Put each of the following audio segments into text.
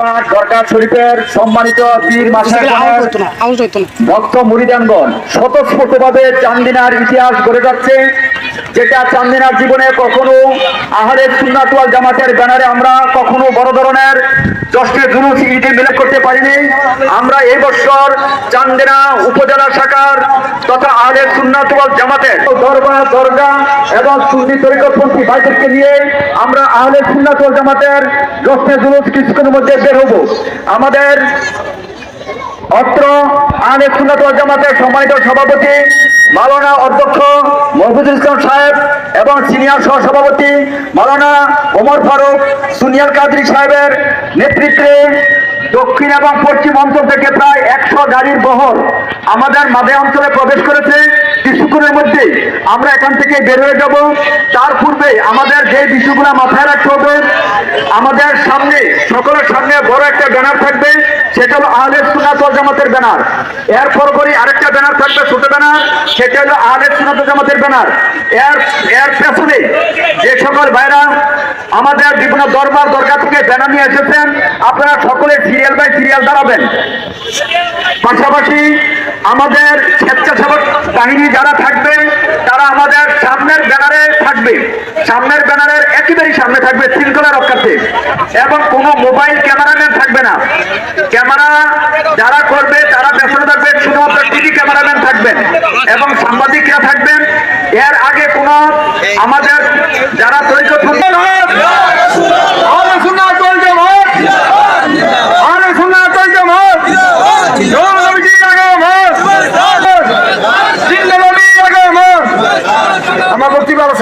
সরকার শরীফের সম্মানিত ভক্ত মুরিদানগণ স্বতঃস্ফূর্তভাবে চান্দিনার ইতিহাস গড়ে যাচ্ছে যেটা চান্দিনার জীবনে কখনো আহারের সুন্নাতুয়াল জামাতের ব্যানারে আমরা কখনো বড় ধরনের দশটি জুলুস ঈদে মিলে করতে পারিনি। আমরা এই বছর চান্দিনা উপজেলা শাখার তথা আহলের সুন্নাতুয়াল জামাতের দরবার দরগা এবং সুন্নি তরিকতপন্থী ভাইদেরকে নিয়ে আমরা আহলের সুন্নাতুয়াল জামাতের দশটি জুলুস কিছুক্ষণের মধ্যে বের হব। আমাদের অত্র আহলে সুন্নাত ওয়াল জামাতের সম্মানিত সভাপতি মাওলানা অধ্যক্ষ মহবুদুল ইসলাম সাহেব এবং সিনিয়র সহসভাপতি মাওলানা ওমর ফারুক সুনিয়াল কাদরি সাহেবের নেতৃত্বে দক্ষিণ এবং পশ্চিম অঞ্চল থেকে প্রায় একশো গাড়ির বহর আমাদের মাঝে অঞ্চলে প্রবেশ করেছে। কিছুক্ষণের মধ্যে আমরা এখান থেকে বের হয়ে যাব। তার পূর্বে আমাদের যে বিষয়গুলো মাথায় রাখতে হবে, আমাদের সামনে, সকলের সামনে বড় একটা ব্যানার থাকবে। সেটা হলো আহলে ওয়াল জামাতের ব্যানার। এর পরপরই আরেকটা ব্যানার থাকবে, ছোট ব্যানার। সেটা হলো আহলে ওয়াল জামাতের ব্যানার। এর এর পেছনে যে সকল ভাইরা আমাদের বিভিন্ন দরবার দরকার থেকে ব্যানার নিয়ে এসেছেন, আপনারা সকলে সিরিয়াল বাই সিরিয়াল দাঁড়াবেন। পাশাপাশি আমাদের স্বেচ্ছাসেবক বাহিনী যারা থাকবে তারা আমাদের সামনের ব্যানারে থাকবে সামনের ব্যানারের একেবারেই সামনে থাকবে শৃঙ্খলা রক্ষার্থে এবং কোনো মোবাইল ক্যামেরাম্যান থাকবে না ক্যামেরা যারা করবে তারা পেছনে থাকবে শুধুমাত্র টিভি ক্যামেরাম্যান থাকবেন এবং সাংবাদিকরা থাকবেন এর আগে কোনো আমাদের যারা তৈরি আরে শোনা চলছে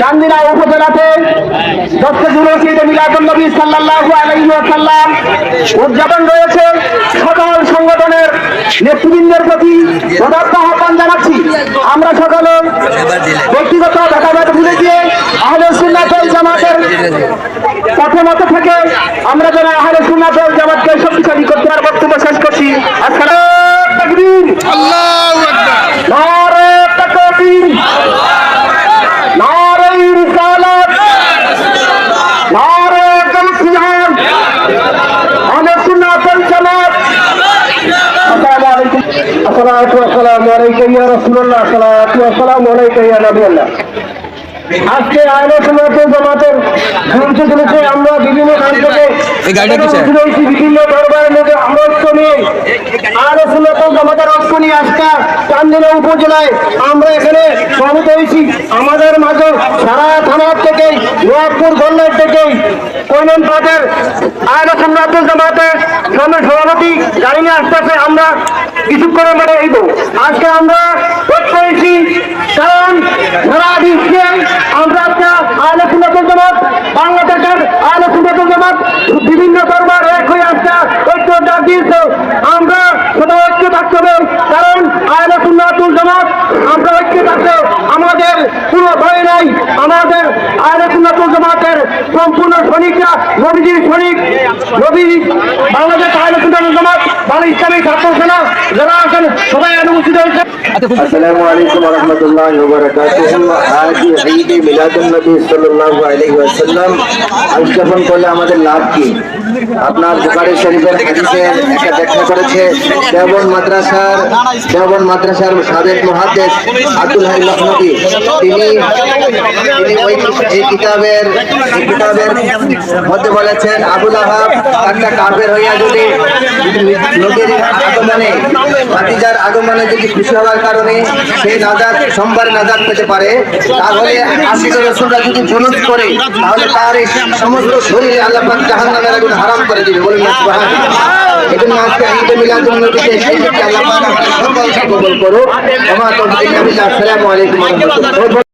চান্দিনা উপজেলাতে দশ জুলুসিদ মিলাদুন নবী সাল্লাল্লাহু আলাইহি উদযাপন রয়েছে। সকল সংগঠনের নেতৃবৃন্দের প্রতি প্রদত্ত আহ্বান জানাচ্ছি। আমরা সকলে ব্যক্তিগত ভেদাভেদ ভুলে গিয়ে আহলে সুন্নাত ওয়াল জামাতের পথে মতো থেকে আমরা যারা আহলে সুন্নাত ওয়াল জামাতকে শক্তিশালী করতে আর বক্তব্য السلام عليك يا رسول الله صلاة والسلام عليك يا نبي الله. আজকে আইন জামাতের ঘুরতে চলেছে। আমরা বিভিন্ন থেকে বিভিন্ন দরবারের মধ্যে আমরা নিয়ে আইন সমাজের জামাতের অংশ নিয়ে আজকে চান্দিনা উপজেলায় আমরা এখানে সমিত হয়েছি। আমাদের মাঝে সারা থানার থেকে থেকে কৈনন পাটের আইন জামাতের সভাপতি গাড়ি নিয়ে আসতেছে। আমরা কিছুক্ষণের মধ্যে এই আজকে আমরা হয়েছি কারণ সারা বিশ্বে আমরা একটা আয়না সুন্নাতুল জামাত, বাংলাদেশের আয়না সুন্নাতুল জামাত, বিভিন্ন দরবার এক হয়ে আসছে, ঐক্য ডাক দিয়েছে। আমরা সবাই ঐক্য থাকতে হবে কারণ আয়না সুন্নাতুল জামাত, আমরা ঐক্য থাকতে আমাদের কোনো ভয় নাই, আমাদের আয়না সুন্নাতুল জামাতের সম্পূর্ণ সৈনিকরা নবীজির সৈনিক। নবী, বাংলাদেশ আয়না সুন্নাতুল জামাত বাংলা ইসলামী ছাত্র সেনা, যারা আছেন, সবাই অনুমোদিত হয়েছে আসসালামু আলাইকুম ওয়া রাহমাতুল্লাহি ওয়া বারাকাতুহু আজ ঈদে মিলাদুন নবী সাল্লাল্লাহু আলাইহি ওয়াসাল্লাম উদযাপন করলে আমাদের লাভ কি? আপনার বুখারী শরীফের হাদিসে একটা ব্যাখ্যা করেছে দেওবন মাদ্রাসার দেওবন মাদ্রাসার সাবেক মুহাদ্দিস আব্দুল হাই লখনবী। তিনি তিনি ওই এই কিতাবের কিতাবের মধ্যে বলেছেন, আবুল আহাব একটা কাফের হইয়া যদি নবীর আগমনে ভাতিজার আগমনে যদি খুশি হওয়ার কারণে সেই নাজাদ সোমবার নাজাদ পেতে পারে। তাহলে আশিক রসুলরা যদি জুলুস করে, তাহলে তার এই সমস্ত শরীরে আল্লাপাক জাহান নামের আগুন হারাম করে দিবে বলুন ওমা তৌফিক আসসালামু আলাইকুম